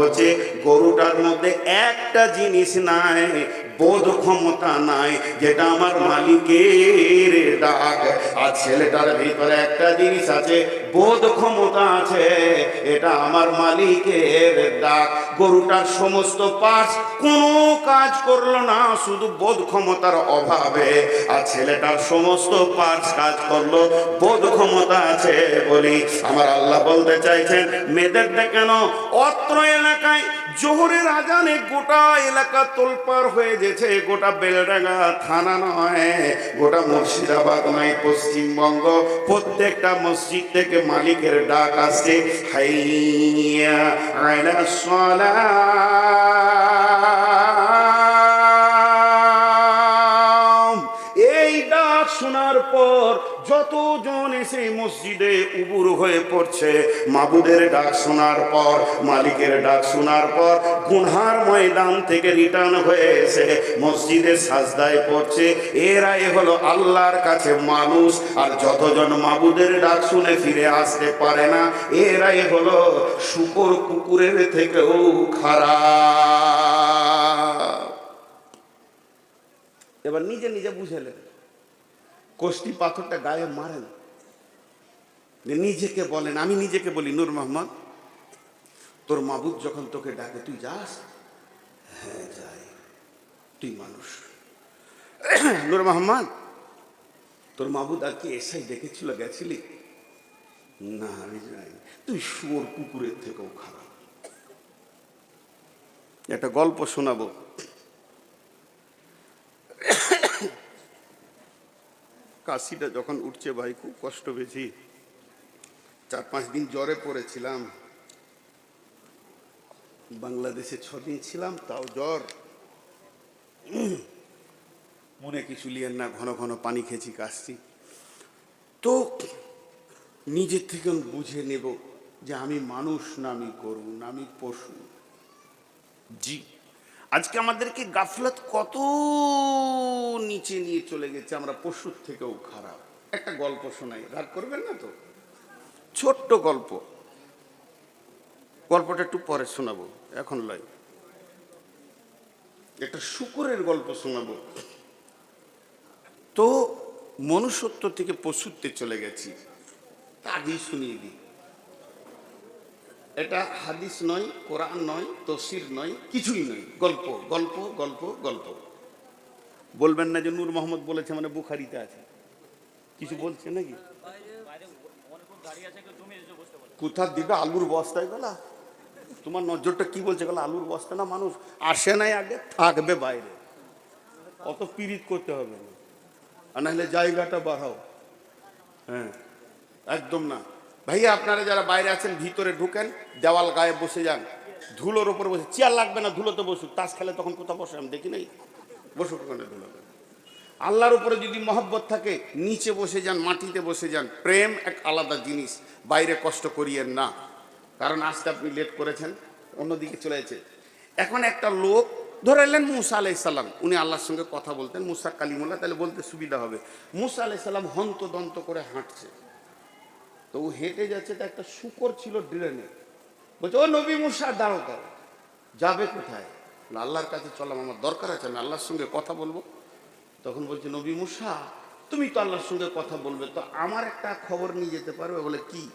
হচ্ছে, গরুটার মধ্যে একটা জিনিস নাই, বোধ ক্ষমতা নাই, যেটা আমার মালিকের ডাক আর ছেলেটার ভিতরে একটা জিনিস আছে, বোধ ক্ষমতা আছে, এটা আমার মালিকের ডাক গরুটার সমস্ত পার্টস কোনো কাজ করল না, শুধু বোধ ক্ষমতার অভাবে। আর ছেলেটার সমস্ত পার্টস কাজ করল, বোধ ক্ষমতা আছে বলি আমার আল্লাহ বলতে চাইছেন মেয়েদের কেন অত্র এলাকায় জোহরের আজানে গোটা এলাকা তোলপার হয়ে গেছে। গোটা বেলডাঙ্গা থানা নয়, গোটা মুর্শিদাবাদ নয়, পশ্চিমবঙ্গ। প্রত্যেকটা মসজিদ থেকে মালিকের ডাক আসছে খাইয়া আয়না সালাম শোনার পর যতজন এসে মসজিদে উবুর হয়ে পড়ছে, মাবুদের ডাক শোনার পর, মালিকের ডাক শোনার পর, গুনহার ময়দান থেকে রিটার্ন হয়ে এসে মসজিদের সাজদায় পড়ছে। এরাই হলো আল্লাহর কাছে মানুষ, আর যতজন মাবুদের ডাক শুনে ফিরে আসতে পারে না এরাই হলো শুকর কুকুরের থেকেও খারাপ। এবার নিজে নিজে বুঝেলেন কোষ্টি পাথরটা গায়ে মারেন। নিজেকে বলেন, আমি নিজেকে বলি, নূর মোহাম্মদ, তোর মাবুদ যখন তোকে ডাকে, তুই যাস? হ্যাঁ যাই। তুই মানুষ। নূর মোহাম্মদ, তোর মাবুদ আর কি এসাই ডেকেছিল, গেছিলি? না, আমি যাই তুই শুয়োর কুকুরের থেকেও খারাপ। একটা গল্প শোনাবো। কাশিটা যখন উঠছে ভাই, খুব কষ্ট পেয়েছি। চার পাঁচ দিন জ্বরে পড়েছিলাম। বাংলাদেশে ছদিন ছিলাম, তাও জ্বর। মনে কিছু লিয়েন না, ঘন ঘন পানি খেয়েছি, কাশছি। তো নিজের থেকে বুঝে নেব যে আমি মানুষ না আমি গরু আমি পশু। জি। আজকে আমাদেরকে গাফলত কত নিচে নিয়ে চলে গেছে, আমরা পশুর থেকেও খারাপ। একটা গল্প শোনাই, রাগ করবেন না তো? ছোট্ট গল্প। গল্পটা একটু পরে শোনাবো, এখন লয়। একটা শুকুরের গল্প শোনাবো। তো মনুষ্যত্ব থেকে পশুত্বে চলে গেছি, তা আগেই শুনিয়ে দিই। এটা হাদিস নয়, কোরআন নয় তসির নয়, কিছুই নয়। গল্প গল্প গল্প গল্প। বলবেন না যে নূর মোহাম্মদ বলেছে মানে বুখারিতে আছে। কিছু বলছে নাকি? কোথা দিবে আলুর বস্তায় গলা? তোমার নজরটা কি বলছে গেলো? আলুর বস্তা না মানুষ আসে নাই আগে, থাকবে বাইরে। অত পিরিত করতে হবে না। আর নাহলে জায়গাটা বাড়াও। হ্যাঁ একদম না। ভাইয়া, আপনারা যারা বাইরে আছেন, ভিতরে ঢুকেন, দেওয়াল গায়ে বসে যান। ধুলোর ওপর বসে, চেয়ার লাগবে না, ধুলোতে বসুক। তাস খেলে তখন কোথাও বসে আমি দেখি নাই? বসুক ওখানে ধুলোতে। আল্লাহর উপরে যদি মহব্বত থাকে, নিচে বসে যান, মাটিতে বসে যান। প্রেম এক আলাদা জিনিস, বাইরে কষ্ট করিয়েন না। কারণ আজকে আপনি লেট করেছেন, অন্যদিকে চলে গেছে এখন একটা লোক, ধরে এলেন মুসা আলাইসাল্লাম উনি আল্লাহর সঙ্গে কথা বলতেন, মুসা কালিমুল্লাহ, তাহলে বলতে সুবিধা হবে। মুসা আলাইসাল্লাম হন্ত দন্ত করে হাঁটছে। তো ও হেঁটে যাচ্ছে তা একটা শুকর ছিল ড্রেনে। বলছে, ও নবী মুসা দাঁড়ো দাঁড়ো যাবে কোথায়? আল্লাহর কাছে চলাম আমার দরকার আছে, আমি আল্লাহর সঙ্গে কথা বলব। তখন বলছে, নবী মুসা, তুমি তো আল্লাহর সঙ্গে কথা বলবে, তো আমার একটা খবর নিয়ে যেতে পারবে? বলে, কি?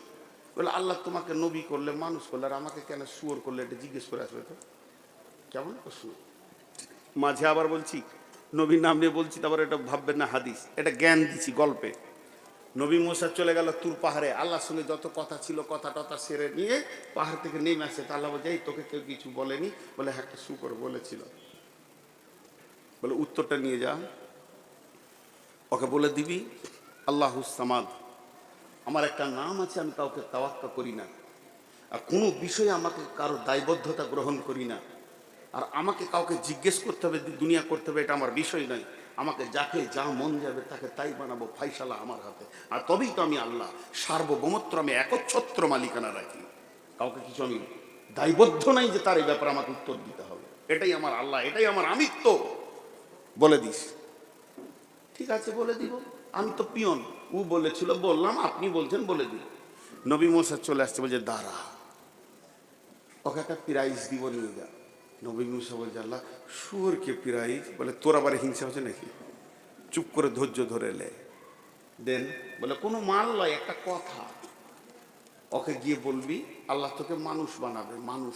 বলে, আল্লাহ তোমাকে নবী করলে, মানুষ করলে, আর আমাকে কেন সুয়ার করলে, এটা জিজ্ঞেস করে আসবে তো? কেমন প্রশ্ন? মাঝে আবার বলছি, নবীর নাম নিয়ে বলছি, তারপর এটা ভাববেন না, হাদিস। এটা জ্ঞান দিছি, গল্পে। নবী মোসা চলে গেল তুর পাহাড়ে। আল্লাহর সঙ্গে যত কথা ছিল কথা টথা সেরে নিয়ে পাহাড় থেকে নেমে আসে। তা আল্লাহ বলছে "এই, তোকে কেউ কিছু বলেনি? বলে হ্যাঁ একটা শুকর বলেছিল। বলে উত্তরটা নিয়ে যা। ওকে বলে দিবি আল্লাহ সামাদ আমার একটা নাম আছে আমি কাউকে তাওয়াক্কা করি না। আর কোনো বিষয়ে আমাকে কারও দায়বদ্ধতা গ্রহণ করি না। আর আমাকে কাউকে জিজ্ঞেস করতে হবে দুনিয়া করতে হবে এটা আমার বিষয় নয়। আমাকে যাকে যা মন যাবে তাকে তাই বানাবো ফাইসালা আমার হাতে। আর তবেই তো আমি আল্লাহ, সার্বভৌমত্ব আমি একচ্ছত্র মালিকানা রাখি। কাউকে কিছু আমি দায়বদ্ধ নাই যে তার এই ব্যাপারে আমাকে উত্তর দিতে হবে। এটাই আমার আল্লাহ, এটাই আমার আমিত্ব। বলে দিস। ঠিক আছে, বলে দিব। আমি তো পিয়ন। ও বলেছিল, বললাম, আপনি বলছেন, বলে দিল। নবী মোসা চলে আসছে, বলছে, দাঁড়া। ওকে একটা প্রাইজ দিব, নিয়ে যা। নবী মুসা বলছে আল্লাহ শুয়োরকে প্রাইজ বলে, তোর আবার হিংসা হচ্ছে নাকি? চুপ করে ধৈর্য ধরে লে। দেন বলে, কোনো মাল নয়, একটা কথা। ওকে গিয়ে বলবি, আল্লাহ তোকে মানুষ বানাবে, মানুষ।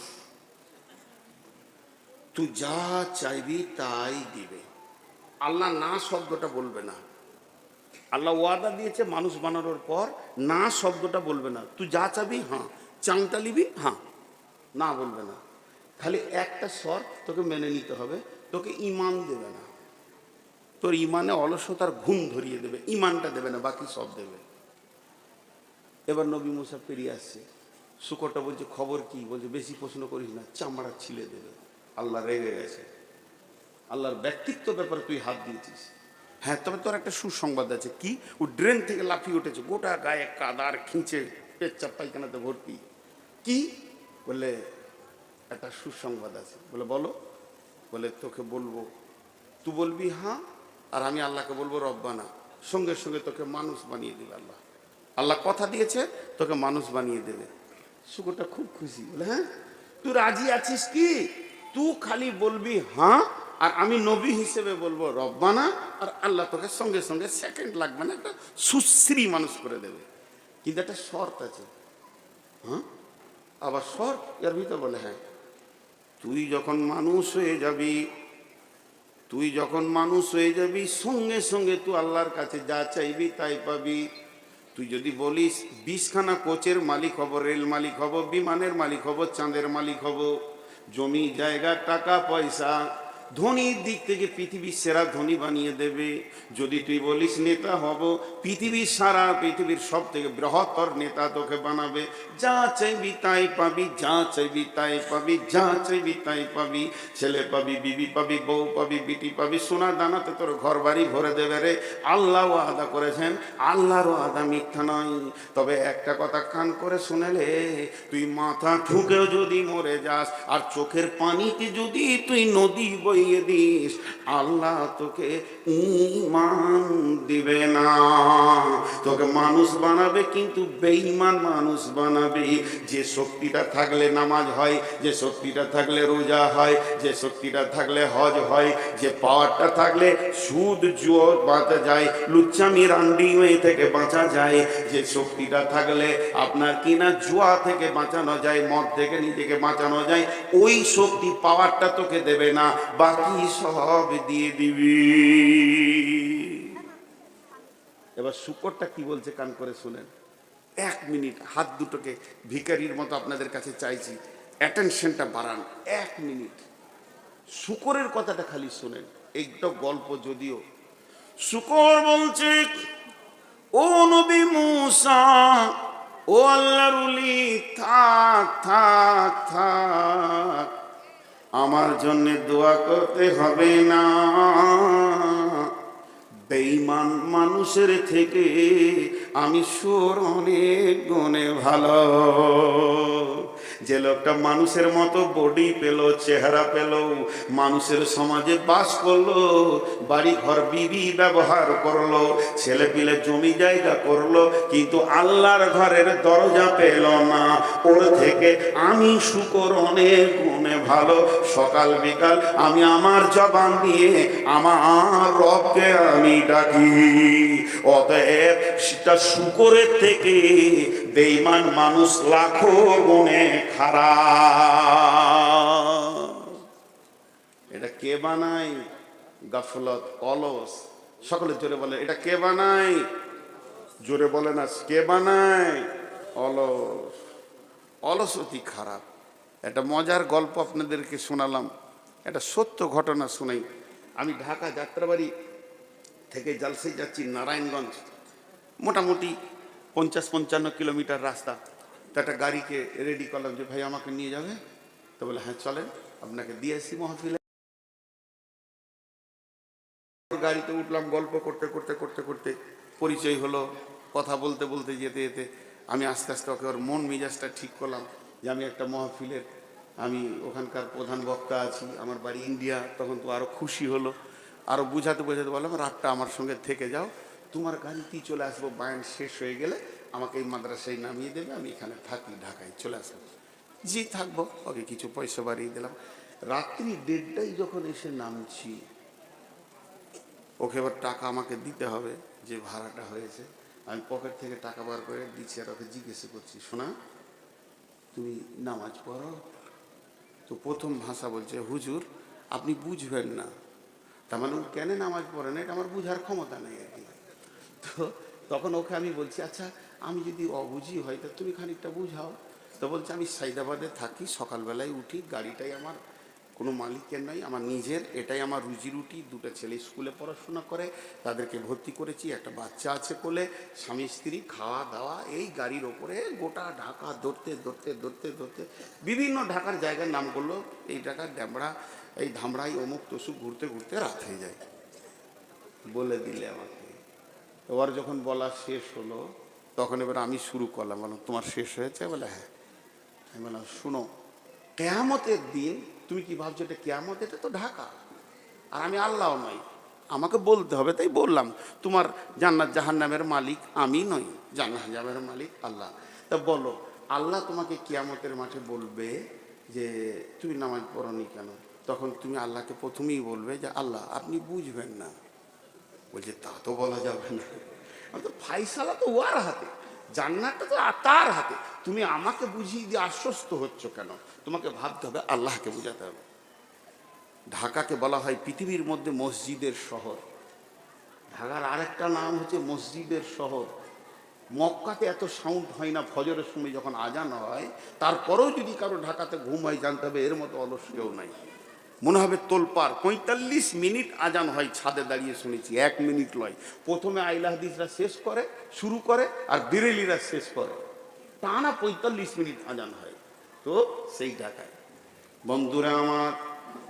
তুই যা চাইবি তাই দিবে। আল্লাহ না শব্দটা বলবে না। আল্লাহ ওয়াদা দিয়েছে মানুষ বানানোর পর, না শব্দটা বলবে না। তুই যা চাবি হ্যাঁ। চাংটা নিবি হ্যাঁ। না বলবে না। খালি একটা শর্ত তোকে মেনে নিতে হবে, তোকে ইমান দেবে না। তোর ইমানে অলসতার ঘুম ধরিয়ে দেবে ইমানটা দেবে না, বাকি সব দেবে। এবার নবী মুসা পেরিয়ে আসছে। শুকরটা বলছে, খবর কি? বলছে, বেশি প্রশ্ন করিস না, চামড়া ছিলে দেবে। আল্লাহ রেগে গেছে। আল্লাহর ব্যক্তিত্ব ব্যাপারে তুই হাত দিয়েছিস। হ্যাঁ তবে তোর একটা সুসংবাদ আছে। কি? ও ড্রেন থেকে লাফিয়ে উঠেছে, গোটা গায়ে কাদার খিঁচে পেচ্চাপ পায়খানাতে ভর্তি। কি? বলে একটা সুসংবাদ আছে। বলে, বলো। বলে, তোকে বলব। তুই বলবি হ্যাঁ। আর আমি আল্লাহকে বলব, রব্বানা। সঙ্গে সঙ্গে তোকে মানুষ বানিয়ে দিবে আল্লাহ। আল্লাহ কথা দিয়েছে, তোকে মানুষ বানিয়ে দেবে। শুকুরটা খুব খুশি। বলে হ্যাঁ? তুই রাজি আছিস কি? তুই খালি বলবি হ্যাঁ। আর আমি নবী হিসেবে বলব, রব্বানা। আর আল্লাহ তোকে সঙ্গে সঙ্গে সেকেন্ড লাগবে না একটা সুশ্রী মানুষ করে দেবে। কিন্তু একটা শর্ত আছে। হ্যাঁ? আবার শর্ত, এর ভিতর বলে হ্যাঁ। তুই যখন মানুষ হয়ে যাবি, তুই যখন মানুষ হয়ে যাবি, সঙ্গে সঙ্গে তুই আল্লাহর কাছে যা চাইবি তাই পাবি। তুই যদি বলিস, বিশখানা কোচের মালিক হব, রেল মালিক হব, বিমানের মালিক হব, চাঁদের মালিক হব, জমি, জায়গা, টাকা, পয়সা ধনীর দিক থেকে পৃথিবীর সেরা ধনী বানিয়ে দেবে। যদি তুই বলিস, নেতা হব। পৃথিবীর সারা পৃথিবীর সব থেকে বৃহত্তর নেতা তোকে বানাবে। যা চাইবি তাই পাবি, যা চাইবি তাই পাবি, যা চাইবি তাই পাবি। ছেলে পাবি, বিবি পাবি, বউ পাবি, বিটি পাবি, সোনা দানাতে তোর ঘর বাড়ি ভরে দেবে রে। আল্লাহও আদা করেছেন আল্লাহরও আদা মিথ্যা নয়। তবে একটা কথা কান করে শুনেলে, তুই মাথা ঠুকেও যদি মরে যাস, আর চোখের পানিতে যদি তুই নদী বইয়ে দিস, আল্লাহ তোকে ইমান দিবে না। তোকে মানুষ বানাবে, কিন্তু বেঈমান মানুষ বানাবে। যে শক্তিটা থাকলে নামাজ হয়, যে শক্তিটা থাকলে রোজা হয়, যে শক্তিটা থাকলে হজ হয়, যে পাওয়ারটা থাকলে সুদ জোর বাঁচা যায় লুচ্চামি রান্ডি থেকে বাঁচা যায়, যে শক্তিটা থাকলে আপনার কিনা জুয়া থেকে বাঁচানো যায়, মদ থেকে নিজেকে বাঁচানো যায়, ওই শক্তি, পাওয়ারটা তোকে দেবে না। বাকি সব দিয়ে দিবি। এবার শুকরটা কি বলছে কান করে শুনেন। এক মিনিট হাত দুটোকে ভিকারির মতো আপনাদের কাছে চাইছি। অ্যাটেনশনটা বাড়ান এক মিনিট। শুকরের কথাটা খালি শুনেন এইটা গল্প যদিও। শুকর বলছে ও নবী মুসা ও আল্লাহর উলি থাক থাক থাক। আমার জন্য দোয়া করতে হবে না। বেইমান মানুষের থেকে আমি সুর অনেক গুণে ভালো। যে লোকটা মানুষের মতো বডি পেল, চেহারা পেল, মানুষের সমাজে বাস করল বাড়ি ঘর বিবি ব্যবহার করল ছেলে পিলে জমি জায়গা করল, কিন্তু আল্লাহর ঘরের দরজা পেল না। ওর থেকে আমি শুকর অনেক গুণে ভালো। সকাল বিকাল আমি আমার জবান দিয়ে আমার রবকে আমি ডাকি। অতএব সেটা শুকরের থেকে বেঈমান মানুষ লাখো গুণে খারাপ এটা কে বানায়? গাফলত, অলস। সকলে জোরে বলে, এটা কে বানায়? জোরে বলে না, কে বানায়? অলস। অলস অতি খারাপ একটা মজার গল্প আপনাদেরকে শোনালাম। একটা সত্য ঘটনা শোনাই। আমি ঢাকা যাত্রাবাড়ি থেকে জালসাই যাচ্ছি, নারায়ণগঞ্জ। মোটামুটি পঞ্চাশ পঞ্চান্ন কিলোমিটার রাস্তা। তো একটা গাড়িকে রেডি করলাম যে, ভাই, আমাকে নিয়ে যাবে? তো বলে হ্যাঁ চলেন, আপনাকে দিয়ে আসি মহফিলে গাড়িতে উঠলাম, গল্প করতে করতে করতে করতে পরিচয় হলো, কথা বলতে বলতে যেতে যেতে আমি আস্তে আস্তে ওকে ওর মন মেজাজটা ঠিক করলাম যে, আমি একটা মহফিলের, আমি ওখানকার প্রধান বক্তা আছি, আমার বাড়ি ইন্ডিয়া, তখন তো আরও খুশি হলো আরও বুঝাতে, বোঝাতে বললাম, রাতটা আমার সঙ্গে থেকে যাও, তোমার গাড়িতেই চলে আসব, বায়ান শেষ হয়ে গেলে আমাকে এই মাদ্রাসায় নামিয়ে দেবে, আমি এখানে থাকি ঢাকায় চলে আসব। জি, থাকব, ওকে কিছু পয়সা বাড়িয়ে দিলাম। রাত্রি দেড়টায় যখন এসে নামছি, ওকে এবার টাকা আমাকে দিতে হবে, যে ভাড়াটা হয়েছে। আমি পকেট থেকে টাকা বার করে দিচ্ছি আর ওকে জিজ্ঞেস করছি, শোনা, তুমি নামাজ পড়ো? তো প্রথম ভাষা বলছে, হুজুর, আপনি বুঝবেন না। তার মানে ও কেন নামাজ পড়ে না? এটা আমার বুঝার ক্ষমতা নেই আর কি। তো তখন ওকে আমি বলছি আচ্ছা আমি যদি অবুঝি হয়, তা তুমি খানিকটা বুঝাও। তো বলছে, আমি সাইদাবাদে থাকি, সকালবেলায় উঠি, গাড়িটাই আমার, কোনো মালিকের নয়, আমার নিজের, এটাই আমার রুজি রুটি, দুটো ছেলে স্কুলে পড়াশোনা করে, তাদেরকে ভর্তি করেছি, একটা বাচ্চা আছে কোলে, স্বামী, স্ত্রী, খাওয়া দাওয়া, এই গাড়ির ওপরে গোটা ঢাকা ধরতে ধরতে ধরতে ধরতে, বিভিন্ন ঢাকার জায়গার নাম করল, এই ঢাকার ড্যামড়া এই ধামড়াই অমুক, তসুক, ঘুরতে ঘুরতে রাত হয়ে যায়। বলে দিলে আমাকে। এবার যখন বলা শেষ হলো তখন এবার আমি শুরু করলাম, বললাম, তোমার শেষ হয়েছে? বলে হ্যাঁ। আমি বললাম, শুনো, কেয়ামতের দিন তুমি কি ভাবছ এটা কেয়ামত? এটা তো ঢাকা। আর আমি আল্লাহ নই। আমাকে বলতে হবে, তাই বললাম, তোমার জান্নাত জাহান্নামের মালিক আমি নই, জান্নাত জাহান্নামের মালিক আল্লাহ। তা বলো, আল্লাহ তোমাকে কিয়ামতের মাঠে বলবে যে, তুমি নামাজ পড়নি কেন? তখন তুমি আল্লাহকে প্রথমেই বলবে যে, আল্লাহ, আপনি বুঝবেন না। বলছে, তা তো বলা যাবে না। তো ফাইসালা তো ওয়ার হাতে। জান্নাতটা তো তার হাতে। তুমি আমাকে বুঝিয়ে দিয়ে আশ্বস্ত হচ্ছ কেন? তোমাকে ভাবতে হবে, আল্লাহকে বোঝাতে হবে। ঢাকাকে বলা হয় পৃথিবীর মধ্যে মসজিদের শহর। ঢাকার আরেকটা নাম হচ্ছে মসজিদের শহর। মক্কাতে এত সাউন্ড হয় না, ফজরের সময় যখন আজান হয়, তারপরেও যদি কারও ঢাকাতে ঘুম হয়, জানতে হবে এর মতো অলস কেউ নাই। মনে হবে তোলপার পঁয়তাল্লিশ মিনিট আজান হয়, ছাদে দাঁড়িয়ে শুনেছি। এক মিনিট লয়। প্রথমে আইলাহাদিসরা শেষ করে, শুরু করে, আর বিরেলিরা শেষ করে। টানা পঁয়তাল্লিশ মিনিট আজান হয়। তো সেই ঢাকায়। বন্ধুরা আমার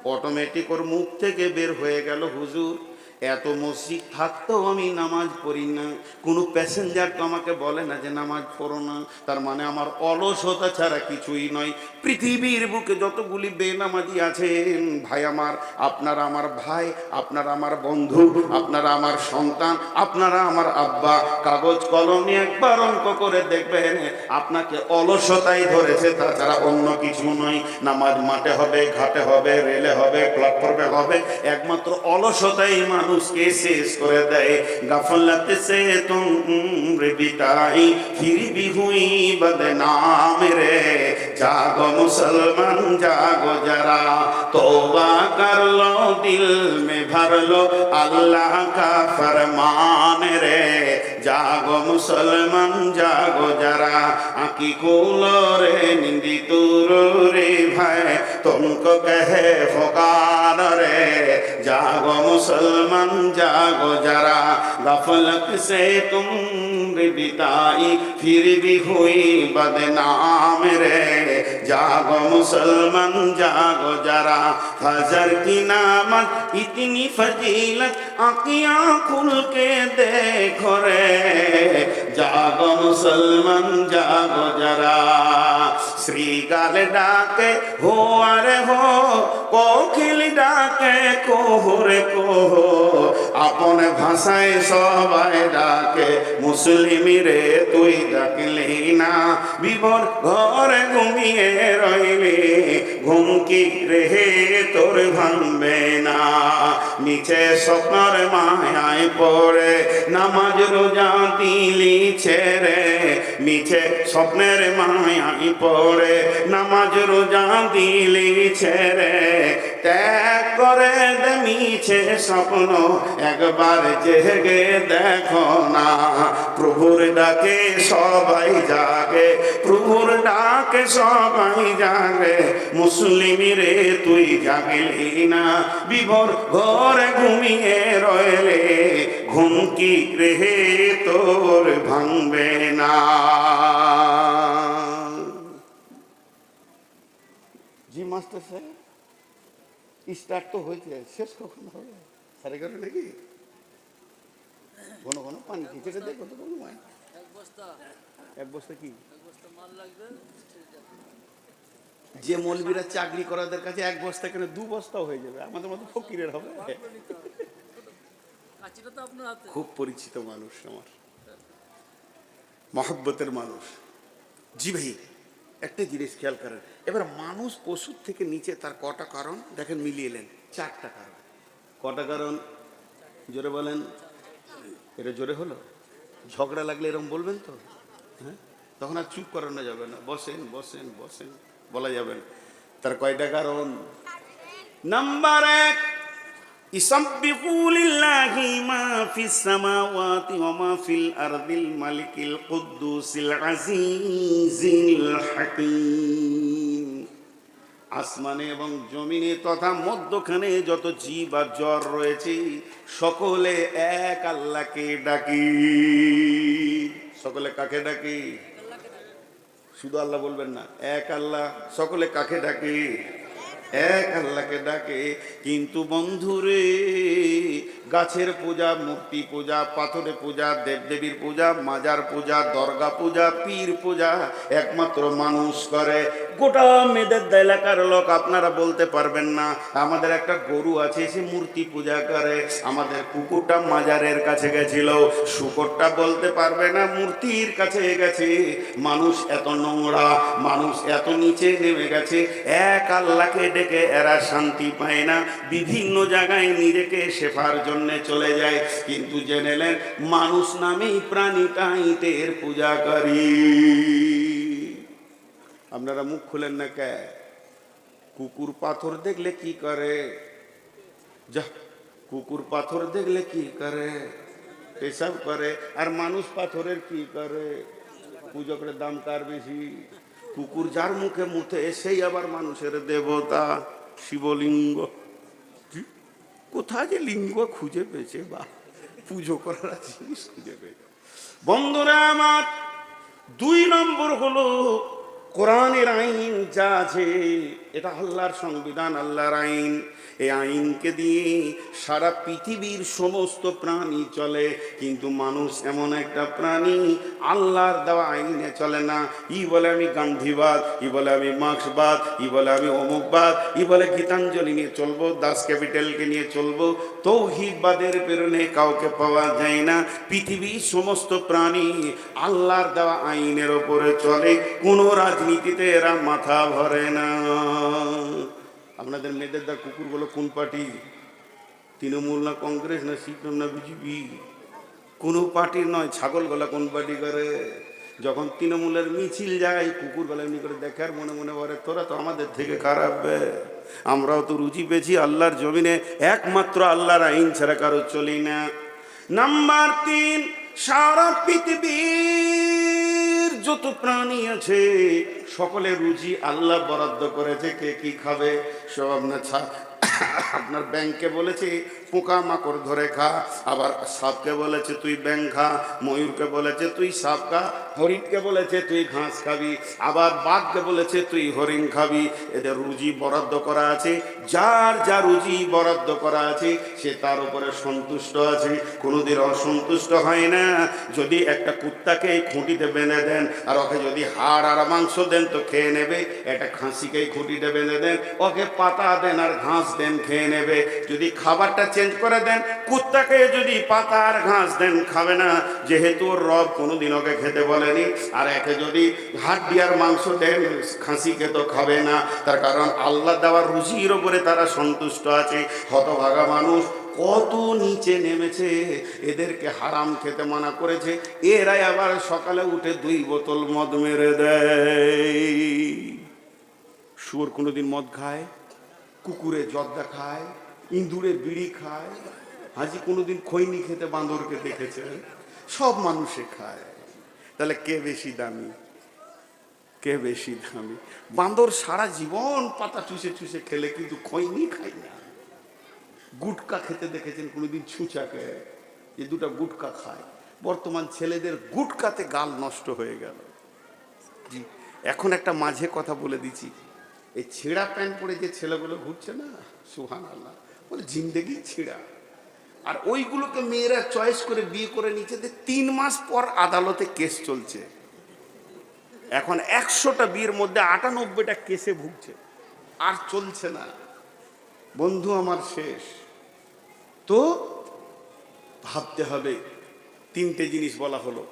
অটোমেটিক ওর মুখ থেকে বের হয়ে গেল হুজুর। এত মসজিদ থাকতেও আমি নামাজ পড়ি না। কোনো প্যাসেঞ্জার তো আমাকে বলে না যে নামাজ পড়ো না। তার মানে আমার অলসতা ছাড়া কিছুই নয়। পৃথিবীর বুকে যতগুলি বেনামাজি আছেন, ভাই আমার, আপনারা আমার ভাই, আপনারা আমার বন্ধু, আপনারা আমার সন্তান, আপনারা আমার আব্বা, কাগজ কলম একবার অঙ্ক করে দেখবেন, আপনাকে অলসতাই ধরেছে, তাছাড়া অন্য কিছু নয়। নামাজ মাঠে হবে, ঘাটে হবে, রেলে হবে, প্ল্যাটফর্মে হবে, একমাত্র অলসতাই মানুষকে শেষ করে দেয় গাফলাতে সে তুমরে বিতাই ফির भी हुई बदनाम रे जागो मुसलमान जागो जरा तौबा कर लो दिल में भर लो अल्लाह का फरमान रे জাগো মুসলমান, জাগো যারা। আঁকি কুলরে নিন্দি তুর রে ভাই, তুমকো কহে ফকার রে। জাগো মুসলমান, জাগো যারা গফলত সে তুম বিদায়ী ফির ভি হুই বদনাম রে। জাগো মুসলমান, জাগো যারা। ফজর কি নামত ইতনি ফজিলত, আঁকিয়া খুল কে দেখো রে। জাগো মুসলমান জাগো যারা। শ্রীগাল ডাকে, হো আরে হো, কোকিল ডাকে, কোহরে, কোহ। আপন ভাষায় সবাই ডাকে, মুসলিম রে, তুই ডাকলি না। বিবর ঘরে ঘুমিয়ে রইলি ঘুমকি রে তোর ভাঙবে না নিচে স্বপ্নর মায়ায় পড়ে, নামাজ রোজা দিলি ছেড়ে। মিছে স্বপ্নের মায়াই পড়ে, নামাজ রোজা দিলি ছেড়ে। ত্যাগ করে দে মিছে স্বপ্ন, একবার জেগে দেখো না। প্রভুর ডাকে সবাই জাগে, প্রভুর ডাকে সবাই জাগে মুসলিম রে তুই জাগলি না। বিভোর ঘরে ঘুমিয়ে রয়েলে ঘুম কি তোর ভাঙবে না। জি মাস্টার সাহেব। স্টার্ট তো হয়েছে শেষ কখন হবে? সাড়ে এগারো নাকি? ঘন ঘন পানি খেতে দেখো তো এক বস্তা। এক বস্তা কি? এক বস্তা মাল লাগবে। যে মৌলবীরা চাকরি করাদের কাছে এক বস্তা কেন দু বস্তাও হয়ে যাবে? আমাদের মতো ফকিরের হবে? খুব পরিচিত মানুষ আমার। মহব্বতের মানুষ। জি ভাই একটা জিনিস খেয়াল করেন। এবার মানুষ পশুর থেকে নিচে তার কটা কারণ দেখেন মিলিয়ে এলেন। চারটা কারণ। কটা কারণ? জোরে বলেন। এটা জোরে হলো? ঝগড়া লাগলে এরকম বলবেন তো? হ্যাঁ? তখন আর চুপ করানো যাবে না। বসেন বসেন বসেন। বলা যাবে তার কয়টা কারণ? নাম্বার এক আসমানে এবং জমিনে তথা মধ্যখানে যত জীব আর জ্বর রয়েছে, সকলে এক আল্লাহকে ডাকি। সকলে কাকে ডাকি? শুধু আল্লাহ বলবেন না এক আল্লাহ সকলে কাকে ডাকে? এক আল্লাহকে ডাকে, কিন্তু বন্ধুরে, গাছের পূজা, মূর্তি পূজা পাথরে পূজা, দেবদেবীর পূজা, মাজার পূজা, দরগা পূজা, পীর পূজা একমাত্র মানুষ করে। গোটা মেয়েদের এলাকার লোক আপনারা বলতে পারবেন না, আমাদের একটা গরু আছে, সে মূর্তি পূজা করে। আমাদের কুকুরটা মাজারের কাছে গেছিল, শুকরটা বলতে পারবে না, মূর্তির কাছে গেছে। মানুষ এত নোংরা, মানুষ এত নিচে নেমে গেছে, এক আল্লাহকে ডেকে এরা শান্তি পায় না। বিভিন্ন জায়গায় নিজেকে শেফার জন্য চলে যায়। কিন্তু জেনেলেন মানুষ নামেই প্রাণীটাই তের পূজা করি আপনারা মুখ খুলেন না কে? কুকুর পাথর দেখলে কি করে? যা, কুকুর পাথর দেখলে কি করে? এসব করে। আর মানুষ পাথরের কি করে? পুজো করে দাম কার বেশি। কুকুর যার মুখে মুখে সেই আবার মানুষের দেবতা, শিবলিঙ্গ? কোথায় যে লিঙ্গ খুঁজে পেয়েছে? বা পুজো করার জিনিস খুঁজে পেয়েছে। বন্ধুরা আমার দুই নম্বর হলো কোরআনের আইন যা আছে, এটা আল্লাহর সংবিধান, আল্লাহর আইন। এই আইনকে দিয়ে সারা পৃথিবীর সমস্ত প্রাণী চলে, কিন্তু মানুষ এমন একটা প্রাণী আল্লাহর দেওয়া আইনে চলে না। ই বলে আমি গান্ধীবাদ, ই বলে আমি মার্ক্সবাদ, ই বলে আমি অমুকবাদ, ই বলে গীতাঞ্জলি নিয়ে চলবো, দাস ক্যাপিটালকে নিয়ে চলবো। তৌহিদবাদের প্রেরণে কাউকে পাওয়া যায় না। পৃথিবীর সমস্ত প্রাণী আল্লাহর দেওয়া আইনের ওপরে চলে। কোনো রাজনীতিতে এরা মাথা ভরে না। আপনাদের মেয়েদের দা কুকুরগুলো কোন পার্টি? তৃণমূল না কংগ্রেস না সিপিএম না বিজেপি? কোনো পার্টির নয় ছাগলগুলা কোন পার্টি করে? যখন তৃণমূলের মিছিল যায় কুকুরগুলা এমনি করে দেখার মনে মনে করে তোরা তো আমাদের থেকে খারাপ আমরাও তো রুচি পেয়েছি আল্লাহর জমিনে, একমাত্র আল্লাহর আইন ছাড়া কারও চলি না। নাম্বার তিন, সারা পৃথিবীর যত প্রাণী আছে, সকলে রুজি আল্লাহ বরাদ্দ করেছে, কে কি খাবে? সব আপনার আপনার ব্যাংকে বলেছে পোকা মাকড় ধরে খা। আবার সাপকে বলেছে, তুই ব্যাং খা ময়ূরকে বলেছে, তুই সাপ খা হরিণকে বলেছে, তুই ঘাস খাবি। আবার বাঘকে বলেছে, তুই হরিণ খাবি। এদের রুজি বরাদ্দ করা আছে। যার যা রুজি বরাদ্দ করা আছে, সে তার উপরে সন্তুষ্ট আছে। কোনোদিন অসন্তুষ্ট হয় না। যদি একটা কুত্তাকে খুঁটিতে বেঁধে দেন, আর ওকে যদি হাড় আর মাংস দেন, তো খেয়ে নেবে। একটা খাসিকে খুঁটিতে বেঁধে দেন, ওকে পাতা দেন আর ঘাস দেন, খেয়ে নেবে। যদি খাবারটা চেঞ্জ করে দেন। কুত্তাকে যদি পাতা আর ঘাস দেন, খাবে না। যেহেতু ওর রব কোনোদিন ওকে খেতে বলেনি। আর একে যদি হাড্ডি আর মাংস দেন, খাসিকে তো খাবে না। তার কারণ আল্লাহ দেওয়ার রুচির ওপরে তারা সন্তুষ্ট আছে। হতভাগা মানুষ কত নিচে নেমেছে, এদেরকে হারাম খেতে মানা করেছে। এরাই আবার সকালে উঠে দুই বোতল মদ মেরে দেয়। শুয়োর কোনোদিন মদ খায়, কুকুরে জর্দা খায় ইঁদুরে বিড়ি খায়, হাজি কোনোদিন খৈনি খেতে বাঁদরকে দেখেছে, সব মানুষে খায়। তাহলে কে বেশি দামি? কে বেশি দামি? বাঁদর সারা জীবন পাতা চুষে চুষে খেলে, কিন্তু খৈনি খায় না। গুটকা খেতে দেখেছেন কোনোদিন ছুঁচাকে, যে দুটো গুটকা খায়। বর্তমান ছেলেদের গুটকাতে গাল নষ্ট হয়ে গেল। জি, এখন একটা মাঝে কথা বলে দিচ্ছি। এই ছেঁড়া প্যান্ট পরে যে ছেলেগুলো ঘুরছে না সুহান আল্লাহ বলে, জিন্দেগি ছিঁড়া। আর ওইগুলোকে মেয়েরা চয়েস করে বিয়ে করে নিচ্ছে যে তিন মাস পর আদালতে কেস চলছে। এখন একশোটা বিয়ের মধ্যে আটানব্বইটা কেসে ভুগছে। আর চলছে না। বন্ধু আমার শেষ। তো ভাবতে হবে, তিনটে জিনিস বলা হলো।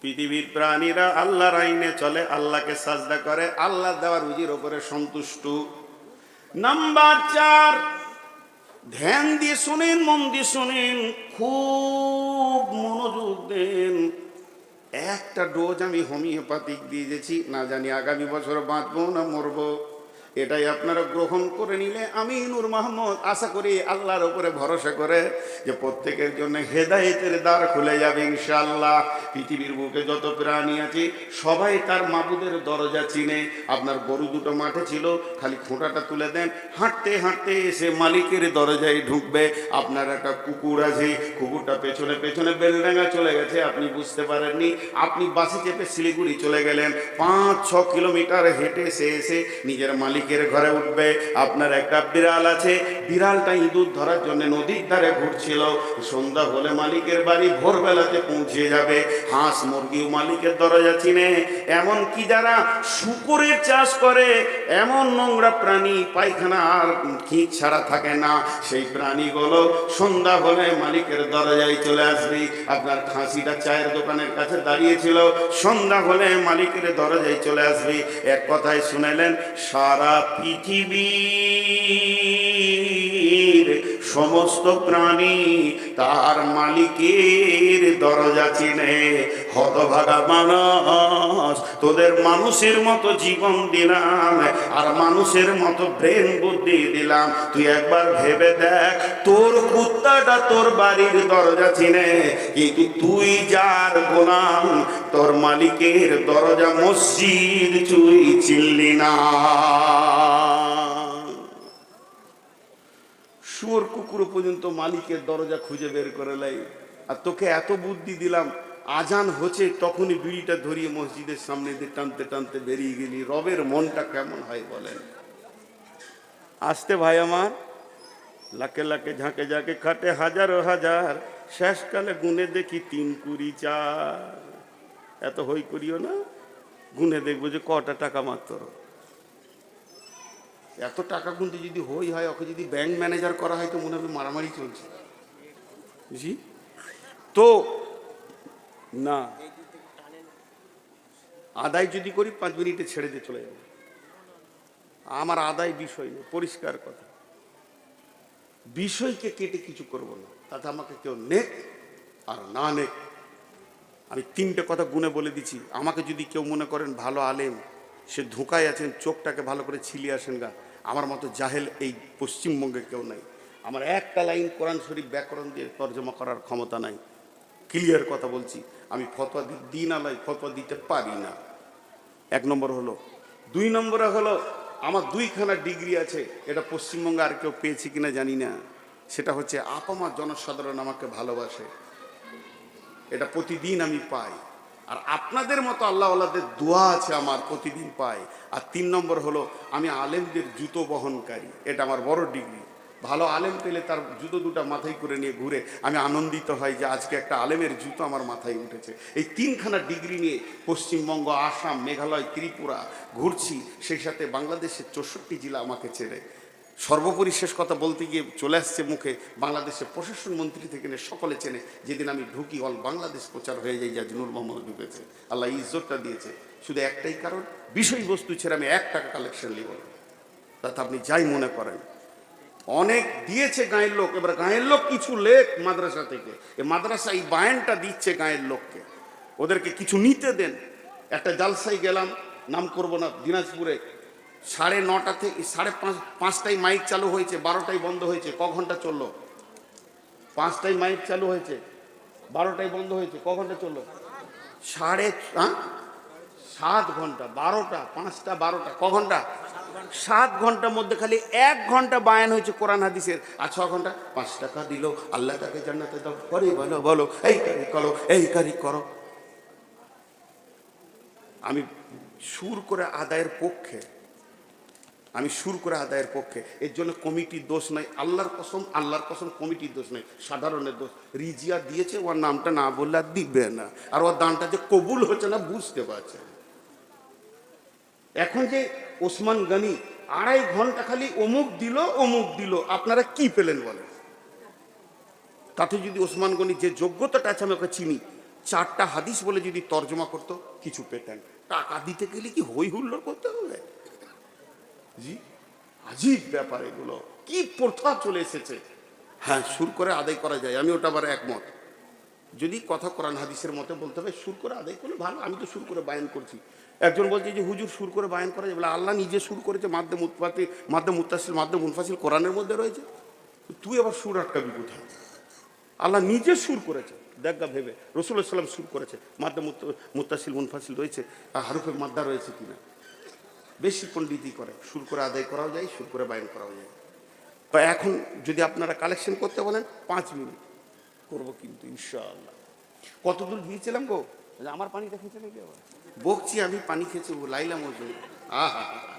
পৃথিবীর প্রাণীরা আল্লাহর আইনে চলে, আল্লাহকে সাজদা করে, আল্লাহ দেওয়ার রুজির ওপরে সন্তুষ্ট। নাম্বার চার ধ্যান দিয়ে শোনেন, মন দিয়ে শোনেন, খুব মনোযোগ দেন। একটা ডোজ আমি হোমিওপ্যাথিক দিয়ে দিয়েছি, না জানি আগামী বছর বাঁচবো না মরবো। এটাই আপনারা গ্রহণ করে নিলে আমি নূর মাহমুদ আশা করি আল্লাহর উপরে ভরসা করে যে প্রত্যেকের জন্য হেদায়েতের দ্বার খুলে যাবে ইনশাআল্লাহ। পৃথিবীর বুকে যত প্রাণী আছে, সবাই তার মাবুদের দরজা চিনে। আপনার গরু দুটো মাঠে ছিল, খালি খোঁটাটা তুলে দেন। হাঁটতে হাঁটতে এসে মালিকের দরজায় ঢুকবে। আপনার একটা কুকুর আছে, কুকুরটা পেছনে পেছনে বেলডাঙ্গা চলে গেছে, আপনি বুঝতে পারেননি। আপনি বাসে চেপে শিলিগুড়ি চলে গেলেন। পাঁচ ছ কিলোমিটার হেঁটে সে এসে নিজের মালিকের ঘরে উঠবে। আপনার একটা বিড়াল আছে। বিড়ালটা ইঁদুর ধরার জন্য নদীর ধারে ঘুরছিল। সন্ধ্যা হলে মালিকের বাড়ি ভোরবেলাতে পৌঁছে যাবে। হাঁস, মুরগিও মালিকের দরজা চিনে। এমন কি যারা শুকুরের চাষ করে, এমন নোংরা প্রাণী পায়খানা আর খিঁচ ছাড়া থাকে না। সেই প্রাণীগুলো সন্ধ্যা হলে মালিকের দরজায় চলে আসবে। আপনার খাসিটা চায়ের দোকানের কাছে দাঁড়িয়েছিল। সন্ধ্যা হলে মালিকের দরজায় চলে আসবে। এক কথায় শুনেলেন, সারা পৃথিবীর সমস্ত প্রাণী তার মালিকের দরজা চিনে। হতভাগা মানুষ, তোদের মানুষের মতো জীবন দিলাম আর মানুষের মতো ব্রেন বুদ্ধি দিলাম। তুই একবার ভেবে দেখ, তোর কুত্তাটা তোর বাড়ির দরজা চিনে। কিন্তু তুই যার গোলাম, তোর মালিকের দরজা মসজিদ চুই চিনলি না। শুয়োর কুকুর পর্যন্ত মালিকের দরজা খুঁজে বের করে লাই আর তোকে এত বুদ্ধি দিলাম, আজান হচ্ছে, তখনই বিড়িটা ধরিয়ে মসজিদের সামনে দিয়ে টানতে টানতে বেরিয়ে গেলি। রবের মনটা কেমন হয় বলেন? আসতে ভাই আমার, লাকে লাকে ঝাঁকে ঝাঁকে খাটে হাজারো হাজার, শেষকালে গুনে দেখি তিন কুড়ি চার। এত হই করিও না, গুনে দেখব যে কটা টাকা মাত্র। এত টাকা গুনতে যদি হই হয়, ওকে যদি ব্যাংক ম্যানেজার করা হয়, তো মনে হবে মারামারি চলছে। বুঝি তো, না। আদায় যদি করি, পাঁচ মিনিটে ছেড়ে দিয়ে চলে যাবে। আমার আদায় বিষয় না পরিষ্কার কথা। বিষয়কে কেটে কিছু করব না। তাতে আমাকে কেউ নেক আর না নেক। আমি তিনটে কথা গুনে বলে দিচ্ছি। আমাকে যদি কেউ মনে করেন ভালো আলেম সে ধোকায় আছেন, চোখটাকে ভালো করে ছিলিয়ে আসেন গা আমার মতো জাহেল এই পশ্চিমবঙ্গে কেউ নাই। আমার একটা লাইন কোরআন শরীফ ব্যাকরণ দিয়ে তর্জমা করার ক্ষমতা নাই। ক্লিয়ার কথা বলছি, আমি ফতোয়া দি দিন আলাই ফতোয়া দিতে পারি না। এক নম্বর হলো। দুই নম্বরে হলো, আমার দুইখানা ডিগ্রি আছে, এটা পশ্চিমবঙ্গে আর কেউ পেয়েছি কিনা জানি না। সেটা হচ্ছে আপামা জনসাধারণ আমাকে ভালোবাসে। এটা প্রতিদিন আমি পাই। আর আপনাদের মতো আল্লাহ আল্লাহদের দোয়া আছে আমার প্রতিদিন পাই আর তিন নম্বর হলো, আমি আলেমদের জুতো বহনকারী। এটা আমার বড় ডিগ্রি। ভালো আলেম পেলে তার জুতো দুটো মাথায় করে নিয়ে ঘুরে আমি আনন্দিত হই যে আজকে একটা আলেমের জুতো আমার মাথায় উঠেছে। এই তিনখানা ডিগ্রি নিয়ে পশ্চিমবঙ্গ, আসাম, মেঘালয়, ত্রিপুরা ঘুরছি, সেই সাথে বাংলাদেশের চৌষট্টি জেলা আমাকে চেনে সর্বোপরি শেষ কথা বলতে গিয়ে চলে আসছে মুখে, বাংলাদেশের প্রশাসন মন্ত্রী থেকে সকলে চেনে, যেদিন আমি ঢুকি অল বাংলাদেশ প্রচার হয়ে যায় যা নূর মোহাম্মদ ঢুকেছে আল্লাহ ইজ্জতটা দিয়েছে। শুধু একটাই কারণ, বিষয়বস্তু ছেড়ে আমি এক টাকা কালেকশন নিব। তাতে আপনি যাই মনে করেন। অনেক দিয়েছে গাঁয়ের লোক, এবার গাঁয়ের লোক কিছু লেখ মাদ্রাসা থেকে। এ মাদ্রাসা এই বায়ানটা দিচ্ছে গাঁয়ের লোককে। ওদেরকে কিছু নিতে দেন। একটা জালসাই গেলাম, নাম করব না, দিনাজপুরে সাড়ে নটা থেকে সাড়ে পাঁচ, পাঁচটায় মাইক চালু হয়েছে, বারোটায় বন্ধ হয়েছে, ক ঘণ্টা চলল? পাঁচটায় মাইক চালু হয়েছে, বারোটায় বন্ধ হয়েছে, ক ঘণ্টা চলল? সাড়ে হ্যাঁ সাত ঘণ্টা, বারোটা, পাঁচটা, বারোটা, ক ঘণ্টা? সাত ঘণ্টার মধ্যে খালি এক ঘণ্টা বায়ান হয়েছে কোরআন হাদিসের। আর ছ ঘণ্টা? পাঁচ টাকা দিল, আল্লাহ তাকে জান্নাতে দাও। করে বলো বলো, এই কারি করো, এই কারি করো। আমি সুর করে আদায়ের পক্ষে আমি সুর করে আদায়ের পক্ষে। এর জন্য কমিটির দোষ নাই। আল্লাহর কসম আল্লাহর কসম কমিটির দোষ নাই। সাধারণের দোষ। রিজিয়া দিয়েছে, ওর নামটা না বললে আর দিবে না। আর ওর দানটা যে কবুল হচ্ছে না, বুঝতে পারছে এখন যে ওসমান গনি আড়াই ঘণ্টা খালি অমুক দিল অমুক দিল, আপনারা কি পেলেন বলেন? তাতে যদি ওসমান গনি যে যোগ্যতাটা আছে, আমি ওকে চিনি। চারটা হাদিস বলে যদি তর্জমা করতো, কিছু পেতেন। টাকা দিতে গেলে কি হই হুল্লোড় করতে হবে? আজীব ব্যাপার এগুলো। কি প্রথা চলে এসেছে? হ্যাঁ সুর করে আদায় করা যায়, আমি ওটা আবার একমত। যদি কথা কোরআন হাদিসের মতে বলতে হবে, সুর করে আদায় করলে ভালো, আমি তো সুর করে বায়ান করছি। একজন বলছে যে, হুজুর, সুর করে বায়ান করা যায়? বলে, আল্লাহ নিজে সুর করেছে মাধ্যম উৎপাতি মাধ্যম উত্তাসিল মাধ্যম মুনফাসিল কোরআনের মধ্যে রয়েছে। তুই আবার সুর আটকাবি কোথায়? আল্লাহ নিজে সুর করেছে। দেখগা ভেবে রসুল সাল্লাম সুর করেছে মাধ্যম মুত্তাসিল, মুনফাসিল রয়েছে, আর হারুফে মাদ্দা রয়েছে কিনা? বেশি পণ্ডিতই করে। সুর করে আদায় করাও যায় সুর করে বায়ন করাও যায়। তো এখন যদি আপনারা কালেকশন করতে বলেন পাঁচ মিনিট। করব কিন্তু ইনশাআল্লাহ। কত দূর গিয়েছিলাম গো? আমার পানিটা খেতে নাকি আবার? বকছি আমি পানি খেয়েছি ও লাইলাম ওজন। আহা